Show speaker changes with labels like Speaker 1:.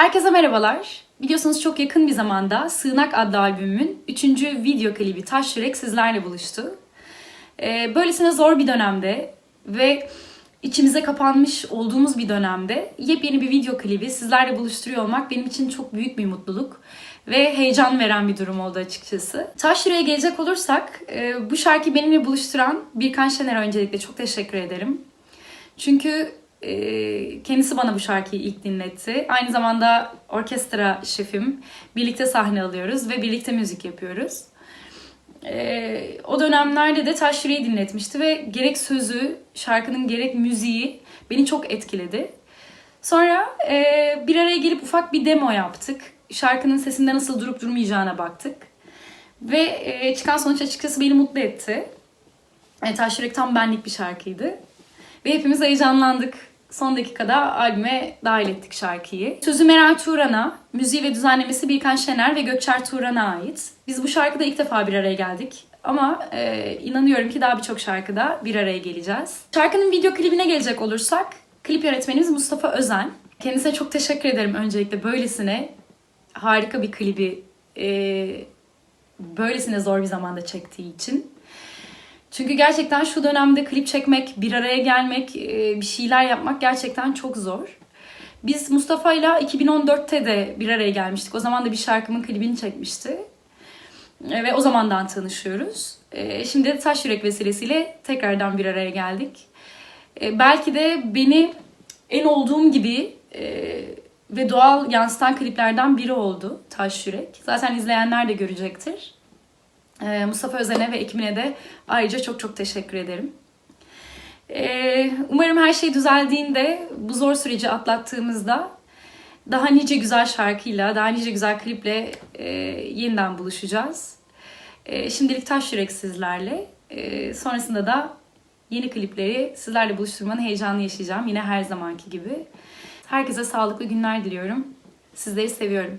Speaker 1: Herkese merhabalar. Biliyorsunuz çok yakın bir zamanda Sığınak adlı albümümün 3. video klibi Taş Yürek sizlerle buluştu. Ee, böylesine zor bir dönemde ve içimize kapanmış olduğumuz bir dönemde yepyeni bir video klibi sizlerle buluşturuyor olmak benim için çok büyük bir mutluluk ve heyecan veren bir durum oldu açıkçası. Taş Yüreğe gelecek olursak e, bu şarkıyı benimle buluşturan Birkan Şener'e öncelikle çok teşekkür ederim. Çünkü kendisi bana bu şarkıyı ilk dinletti. Aynı zamanda orkestra şefim. Birlikte sahne alıyoruz ve birlikte müzik yapıyoruz. E, o dönemlerde de Taş Yüreği dinletmişti ve gerek sözü, şarkının gerek müziği beni çok etkiledi. Sonra e, bir araya gelip ufak bir demo yaptık. Şarkının sesinde nasıl durup durmayacağına baktık. Ve e, çıkan sonuç açıkçası beni mutlu etti. E, Taş Yürek tam benlik bir şarkıydı. Ve hepimiz heyecanlandık. Son dakikada albüme dahil ettik şarkıyı. Sözü Meral Turan'a, müziği ve düzenlemesi Birkan Şener ve Gökçer Turan'a ait. Biz bu şarkıda ilk defa bir araya geldik. Ama e, inanıyorum ki daha birçok şarkıda bir araya geleceğiz. Şarkının video klibine gelecek olursak, klip yönetmenimiz Mustafa Özen. Kendisine çok teşekkür ederim öncelikle böylesine harika bir klibi e, böylesine zor bir zamanda çektiği için. Çünkü gerçekten şu dönemde klip çekmek, bir araya gelmek, e, bir şeyler yapmak gerçekten çok zor. Biz Mustafa ile 2014'te de bir araya gelmiştik. O zaman da bir şarkımın klibini çekmişti. E, Ve o zamandan tanışıyoruz. E, Şimdi de Taş Yürek vesilesiyle tekrardan bir araya geldik. Belki de beni en olduğum gibi ve doğal yansıtan kliplerden biri oldu Taş Yürek. Zaten izleyenler de görecektir. Ee, Mustafa Özen'e ve ekibine de ayrıca çok çok teşekkür ederim. Ee, umarım her şey düzeldiğinde, bu zor süreci atlattığımızda daha nice güzel şarkıyla, daha nice güzel kliple e, yeniden buluşacağız. E, şimdilik taş yürek sizlerle. Sonrasında da yeni klipleri sizlerle buluşturmanın heyecanını yaşayacağım. Yine her zamanki gibi. Herkese sağlıklı günler diliyorum. Sizleri seviyorum.